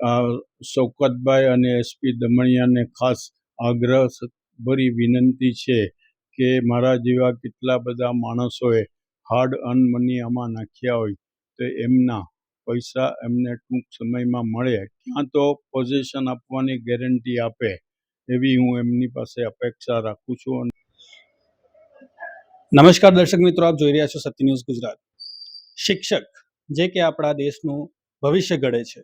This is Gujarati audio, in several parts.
શૌકતભાઈ અને એસપી દમણિયાને ખાસ આગ્રહ ભરી વિનંતી છે કે મારા જેવા કેટલા બધા માણસોએ હાર્ડ અર્ન મની આમાં નાખ્યા હોય તો એમના પૈસા એમને ટૂંક સમયમાં મળે. ક્યાં તો પોઝિશન આપવાની ગેરંટી આપે એવી હું એમની પાસે અપેક્ષા રાખું છું નમસ્કાર દર્શક મિત્રો, આપ જોઈ રહ્યા છો સત્ય ન્યૂઝ ગુજરાત. શિક્ષક, જે કે આપણા દેશનું ભવિષ્ય ઘડે છે.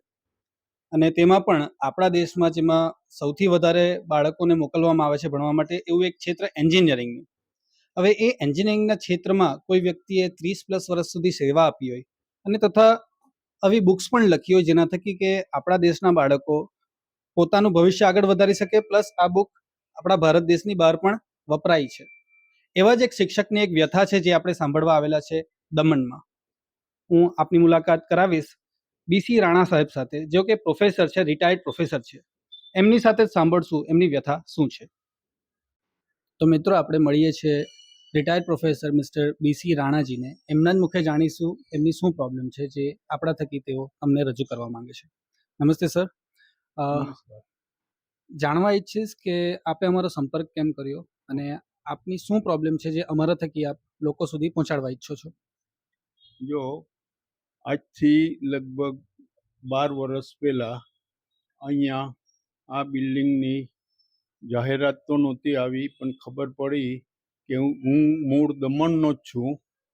અને તેમાં પણ આપણા દેશમાં જેમાં સૌથી વધારે બાળકોને મોકલવામાં આવે છે ભણવા માટે એવું એક ક્ષેત્ર એન્જિનિયરિંગનું. હવે એ એન્જિનિયરિંગના ક્ષેત્રમાં કોઈ વ્યક્તિએ ત્રીસ પ્લસ વર્ષ સુધી સેવા આપી હોય અને તથા આવી બુક્સ પણ લખી હોય જેના થકી કે આપણા દેશના બાળકો પોતાનું ભવિષ્ય આગળ વધારી શકે પ્લસ આ બુક આપણા ભારત દેશની બહાર પણ વપરાય છે. એવા જ એક શિક્ષકની એક વ્યથા છે જે આપણે સાંભળવા આવેલા છે દમણમાં. હું આપની મુલાકાત કરાવીશ. બીસી રાણા સાહેબ સાથે જેઓ કે પ્રોફેસર છે રિટાયર્ડ પ્રોફેસર છે. એમની સાથે જ સાંભળશું એમની વ્યથા શું છે. તો મિત્રો આપણે મળીએ છીએ રિટાયર્ડ પ્રોફેસર મિસ્ટર બીસી રાણાજીને. એમના જ મુખે જાણીશું એમની શું પ્રોબ્લેમ છે જે આપણા થકી તેઓ અમને રજૂ કરવા માંગે છે. નમસ્તે સર જાણવા ઈચ્છીશ કે આપે અમારો સંપર્ક કેમ કર્યો અને આપની શું પ્રોબ્લેમ છે જે અમારા થકી આપ લોકો સુધી પહોંચાડવા ઈચ્છો છો? જો આજથી લગભગ બાર વર્ષ પહેલાં અહીંયા આ બિલ્ડિંગની જાહેરાત તો નહોતી આવી, પણ ખબર પડી કે હું મૂળ દમણનો જ છું.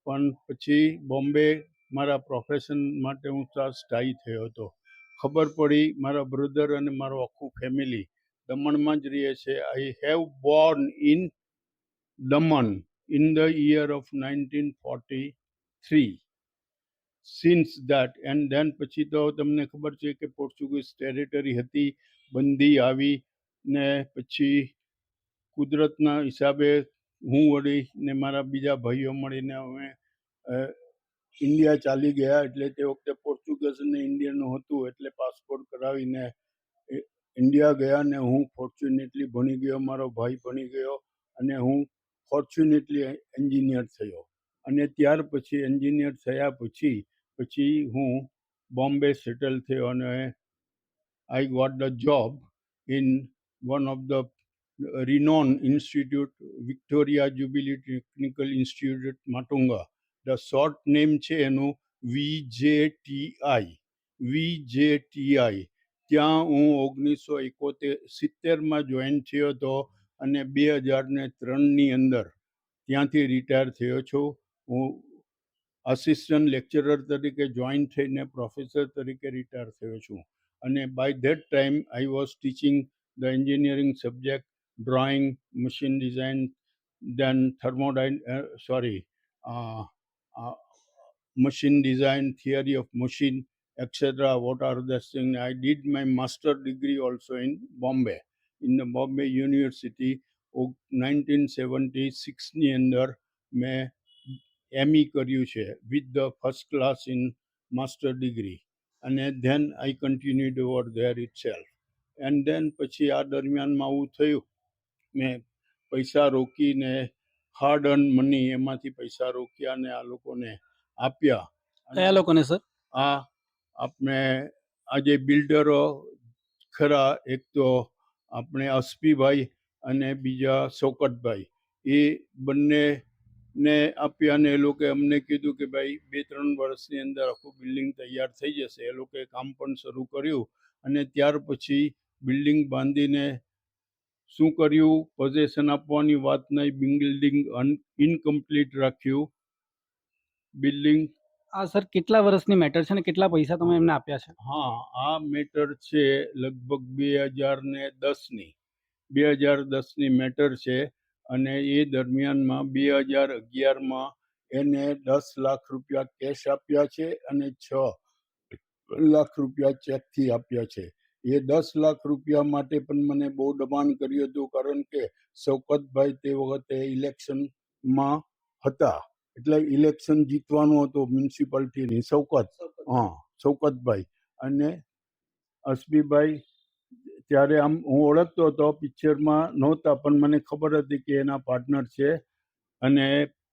પણ પછી બોમ્બે મારા પ્રોફેશન માટે હું ત્યાં સ્થાયી થયો હતો. ખબર પડી મારા બ્રધર અને મારું આખું ફેમિલી દમણમાં જ રહે છે. I have born in Daman in the year of nineteen forty three since that and then પછી તો તમને ખબર છે કે પોર્ચુગીઝ ટેરિટરી હતી બંદી આવી ને પછી કુદરતના હિસાબે હું વળી ને મારા બીજા ભાઈઓ મળીને અમે ઇન્ડિયા ચાલી ગયા. એટલે તે વખતે પોર્ચુગીઝ અને ઇન્ડિયનનું હતું એટલે પાસપોર્ટ કરાવીને ઇન્ડિયા ગયા ને હું ફોર્ચ્યુનેટલી ભણી ગયો, મારો ભાઈ ભણી ગયો અને હું ફોર્ચ્યુનેટલી એન્જિનિયર થયો. અને ત્યાર પછી એન્જિનિયર થયા પછી પછી હું બોમ્બે સેટલ થયો અને I got the job in one of the renowned institute, Victoria Jubilee Technical Institute, Matunga. The short name છે એનું વી જે ટી આઈ. વી જે ટી આઈ. ત્યાં હું ઓગણીસો એકોતેર, સિત્તેરમાં જોઈન થયો હતો અને બે હજાર ને ત્રણની અંદર ત્યાંથી રિટાયર થયો છું. હું આસિસ્ટન્ટ લેક્ચરર તરીકે જોઈન થઈને પ્રોફેસર તરીકે રિટાયર થયો છું અને by that time I was teaching the engineering subject drawing machine design then thermodyn sorry machine design, theory of machine, etc. What are the things? I did my master degree also in Bombay, in the Bombay University. Nineteen seventy સિક્સની અંદર મેં એમઈ કર્યું છે with the first class in master degree અને then I continued over there itself and then પછી આ દરમિયાનમાં આવું થયું. મેં પૈસા રોકીને હાર્ડ અર્ન મની એમાંથી પૈસા રોક્યા અને આ લોકોને આપ્યા. કયા લોકોને સર આ આપણે આજે બિલ્ડરો ખરા એક તો આપણે અસ્પીભાઈ અને બીજા શોકતભાઈ એ બંનેને આપ્યા અને એ લોકોએ અમને કીધું કે ભાઈ બે ત્રણ વર્ષની અંદર આખું બિલ્ડિંગ તૈયાર થઈ જશે. એ લોકોએ કામ પણ શરૂ કર્યું અને ત્યાર પછી બિલ્ડિંગ બાંધીને શું કર્યું? પોઝેશન આપવાની વાત નહીં. બિલ્ડિંગ ઇનકમ્પ્લીટ રાખ્યું. બિલ્ડિંગ આ સર કેટલા વર્ષની મેટર છે ને કેટલા પૈસા તમે એમને આપ્યા છે? હા આ મેટર છે લગભગ બે હજાર ને દસની. બે હજાર દસની મેટર છે. અને એ દરમિયાનમાં બે હજાર અગિયારમાં એને દસ લાખ રૂપિયા કેશ આપ્યા છે અને છ લાખ રૂપિયા ચેકથી આપ્યા છે. એ દસ લાખ રૂપિયા માટે પણ મને બહુ દબાણ કર્યું હતું કારણ કે શૌકતભાઈ તે વખતે ઇલેક્શનમાં હતા. એટલે ઇલેક્શન જીતવાનું હતું મ્યુનિસિપાલિટીની. શૌકત હા શૌકતભાઈ અને અસબીભાઈ ત્યારે આમ હું ઓળખતો હતો, પિક્ચરમાં નહોતા, પણ મને ખબર હતી કે એના પાર્ટનર છે. અને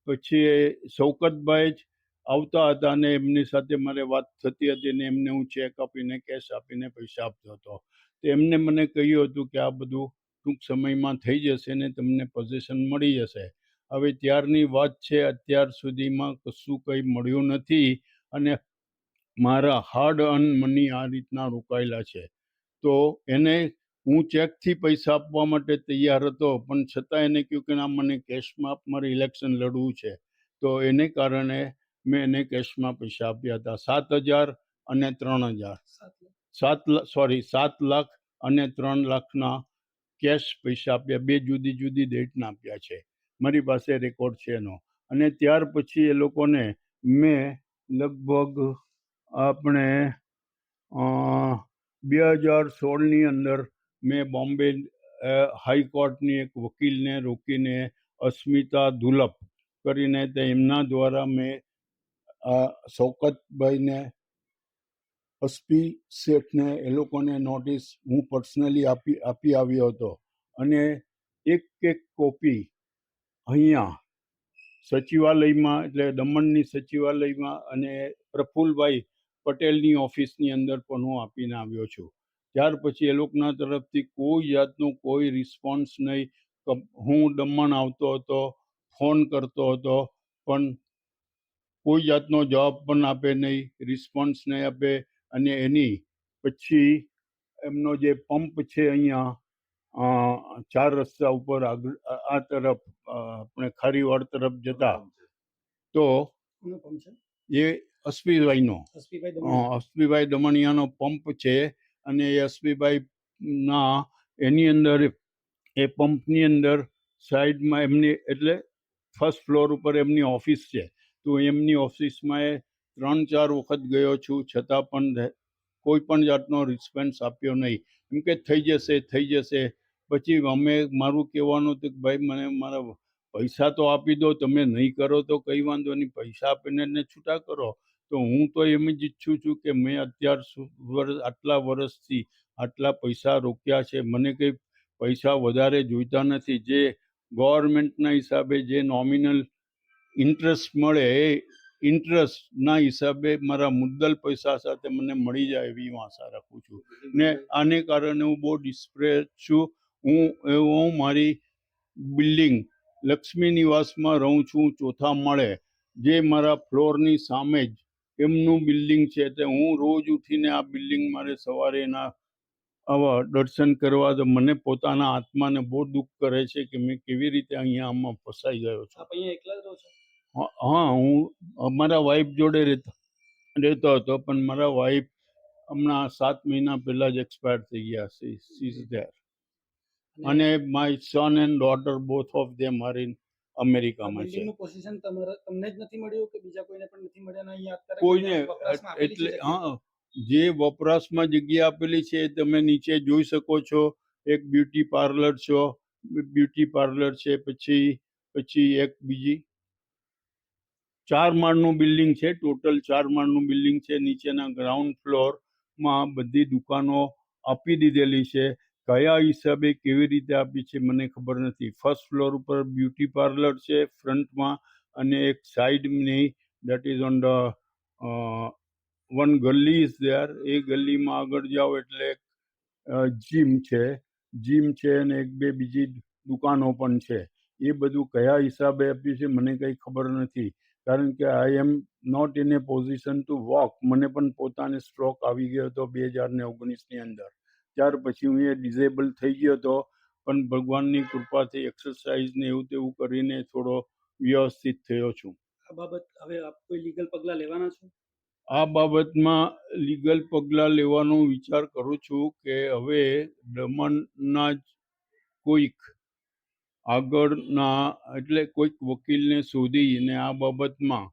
પછી એ શૌકતભાઈ જ આવતા હતા અને એમની સાથે મારે વાત થતી હતી ને એમને હું ચેક આપીને કેશ આપીને પૈસા આપતો હતો. તો એમને મને કહ્યું હતું કે આ બધું ટૂંક સમયમાં થઈ જશે ને તમને પોઝિશન મળી જશે. હવે ત્યારની વાત છે, અત્યાર સુધીમાં કશું કંઈ મળ્યું નથી અને મારા હાર્ડ અર્ન મની આ રીતના રોકાયેલા છે. તો એને હું ચેકથી પૈસા આપવા માટે તૈયાર હતો પણ છતાં એને કહ્યું કે ના મને કેશમાં આપ મારે ઇલેક્શન લડવું છે. તો એને કારણે મેં એને કેશમાં પૈસા આપ્યા હતા. સાત હજાર અને ત્રણ હજાર. સાત સોરી સાત લાખ અને ત્રણ લાખના કેશ પૈસા આપ્યા. બે જુદી જુદી ડેટના આપ્યા છે. મારી પાસે રેકોર્ડ છે એનો. અને ત્યાર પછી એ લોકોને મેં લગભગ આપણે બે હજાર સોળની અંદર મેં બોમ્બે હાઈકોર્ટની એક વકીલને રોકીને અસ્મિતા ધુલપ કરીને તે એમના દ્વારા મેં શૌકતભાઈને, અસ્પી શેઠને એ લોકોને નોટિસ હું પર્સનલી આપી આપી આવ્યો હતો. અને એક એક કોપી અહીંયા સચિવાલયમાં, એટલે દમણની સચિવાલયમાં અને પ્રફુલભાઈ પટેલની ઓફિસની અંદર પણ હું આપીને આવ્યો છું. ત્યાર પછી એ લોકોના તરફથી કોઈ જાતનું કોઈ રિસ્પોન્સ નહીં. હું દમણ આવતો હતો ફોન કરતો હતો પણ કોઈ જાતનો જવાબ પણ આપે નહીં રિસ્પોન્સ નહીં આપે. અને એની પછી એમનો જે પંપ છે અહીંયા ચાર રસ્તા ઉપર આગળ આ તરફ આપણે ખારીવાડ તરફ જતા. તો એ અશ્વિભાઈનો અશ્વિભાઈ દમણિયાનો પંપ છે અને એ અશ્વિભાઈ ના એની અંદર એ પંપની અંદર સાઈડમાં એમની એટલે ફર્સ્ટ ફ્લોર ઉપર એમની ઓફિસ છે. તો એમની ઓફિસમાં એ ત્રણ ચાર વખત ગયો છું છતાં પણ કોઈ પણ જાતનો રિસ્પોન્સ આપ્યો નહીં. એમ કે થઈ જશે થઈ જશે. પછી અમે મારું કહેવાનું હતું કે ભાઈ મને મારા પૈસા તો આપી દો તમે નહીં કરો તો કંઈ વાંધો નહીં. પૈસા આપીને એને છૂટા કરો. તો હું તો એમ જ ઈચ્છું છું કે મેં અત્યાર વર્ષ આટલા વર્ષથી આટલા પૈસા રોક્યા છે. મને કંઈ પૈસા વધારે જોઈતા નથી. જે ગવર્મેન્ટના હિસાબે જે નોમિનલ ઇન્ટરેસ્ટ મળે એ ઇન્ટરેસ્ટના હિસાબે મારા મુદ્દલ પૈસા સાથે મને મળી જાય એવી હું આશા રાખું છું. ને આને કારણે હું બહુ ડિસ્પ્રેસ છું. હું હું મારી બિલ્ડિંગ લક્ષ્મી નિવાસમાં રહું છું. ચોથા માળે જે મારા ફ્લોરની સામે જ એમનું બિલ્ડિંગ છે તે હું રોજ ઉઠીને આ બિલ્ડિંગ મારે સવારે એના આવા દર્શન કરવા તો મને પોતાના આત્માને બહુ દુઃખ કરે છે કે મેં કેવી રીતે અહીંયા આમાં ફસાઈ ગયો છું. અહીંયા એકલા રહો છો? હા હા, અમારા વાઈફ જોડે રહેતો રહેતો હતો પણ મારા વાઈફ હમણાં સાત મહિના પહેલા જ એક્સપાયર થઈ ગયા છે સી ઇઝ ધેર અને my son and daughter both of them are in અમેરિકામાં છે. પોઝિશન તમારા તમને જ નથી મળ્યું કે બીજા કોઈને પણ નથી મળ્યા? અહીંયા અત્યારે કોઈને એટલે હા જે વપરાશમાં જગ્યા આપેલી છે તમે નીચે જોઈ શકો છો. એક બ્યુટી પાર્લર છો બ્યુટી પાર્લર છે પછી પછી એક બીજી ચાર માળનું બિલ્ડિંગ છે ટોટલ ચાર માળનું બિલ્ડિંગ છે. નીચેના ગ્રાઉન્ડ ફ્લોરમાં બધી દુકાનો આપી દીધેલી છે. કયા હિસાબે કેવી રીતે આપી છે મને ખબર નથી. ફર્સ્ટ ફ્લોર ઉપર બ્યુટી પાર્લર છે ફ્રન્ટમાં અને એક સાઈડની that is on the one ગલી ઇઝ ધેર એ ગલીમાં આગળ જાઓ એટલે જીમ છે. જીમ છે અને એક બે બીજી દુકાનો પણ છે. એ બધું કયા હિસાબે આપ્યું છે મને કંઈ ખબર નથી. કારણ કે I am not in a position to walk મને પણ પોતાને સ્ટ્રોક આવી ગયો હતો બે હજાર ને ઓગણીસની અંદર. ત્યાર પછી હું એ ડિઝેબલ થઈ ગયો હતો. પણ ભગવાનની કૃપાથી એક્સરસાઇઝ ને એવું તેવું કરીને થોડો વ્યવસ્થિત થયો છું. આ બાબત હવે આપ કોઈ લીગલ પગલાં લેવાના છો? આ બાબતમાં લીગલ પગલાં લેવાનો વિચાર કરું છું કે હવે દમણના જ કોઈક આગળના એટલે કોઈક વકીલને શોધીને આ બાબતમાં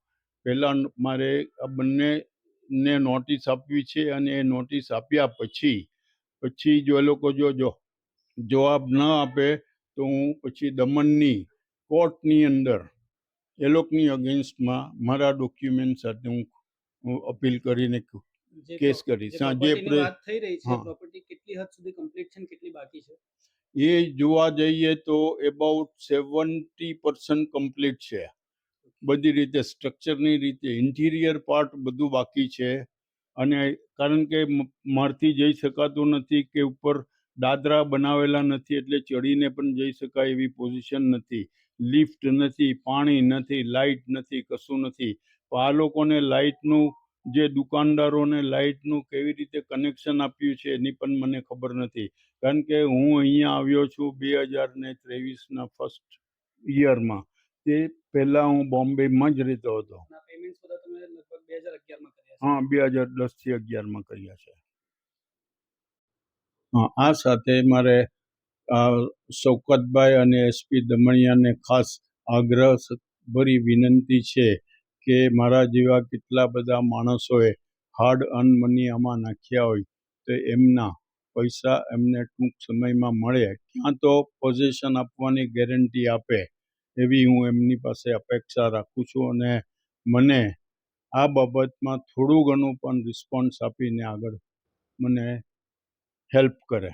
પહેલાં મારે આ બંનેને નોટિસ આપવી છે અને એ નોટિસ આપ્યા પછી પછી જો એ લોકો જો જો જવાબ ન આપે તો હું પછી દમણની કોર્ટની અંદર એ લોકોની અગેન્સ્ટમાં મારા ડોક્યુમેન્ટ સાથે હું હું અપીલ કરીને કેસ કરીશ. જે થઈ રહી છે પ્રોપર્ટી કેટલી હદ સુધી કમ્પ્લીટ છે કેટલી બાકી છે? એ જોવા જઈએ તો એબાઉટ સેવન્ટી પર્સન્ટ કમ્પ્લીટ છે. બધી રીતે સ્ટ્રક્ચરની રીતે ઇન્ટિરિયર પાર્ટ બધું બાકી છે. અને કારણ કે મારથી જઈ શકાતું નથી કે ઉપર દાદરા બનાવેલા નથી એટલે ચડીને પણ જઈ શકાય એવી પોઝિશન નથી. લિફ્ટ નથી, પાણી નથી લાઇટ નથી, કશું નથી. આ લોકોને લાઇટનું જે દુકાનદારોને લાઇટનું કેવી રીતે કનેક્શન આપ્યું છે એની પણ મને ખબર નથી. કારણ કે હું અહીંયા આવ્યો છું બે હજાર ને ત્રેવીસના ફર્સ્ટ યરમાં તે પહેલાં હું બોમ્બેમાં જ રહેતો હતો. બે હજાર અગિયારમાં હા, બે હજાર દસથી અગિયારમાં કર્યા છે. હા, આ સાથે મારે શૌકતભાઈ અને એસપી દમણિયાને ખાસ આગ્રહ ભરી વિનંતી છે કે મારા જેવા કેટલા બધા માણસોએ હાર્ડ અર્ન મની આમાં નાખ્યા હોય તો એમના પૈસા એમને ટૂંક સમયમાં મળે. ક્યાં તો પોઝિશન આપવાની ગેરંટી આપે એવી હું એમની પાસે અપેક્ષા રાખું છું અને મને આ બાબતમાં થોડું ઘણું પણ રિસ્પોન્સ આપીને આગળ મને હેલ્પ કરે.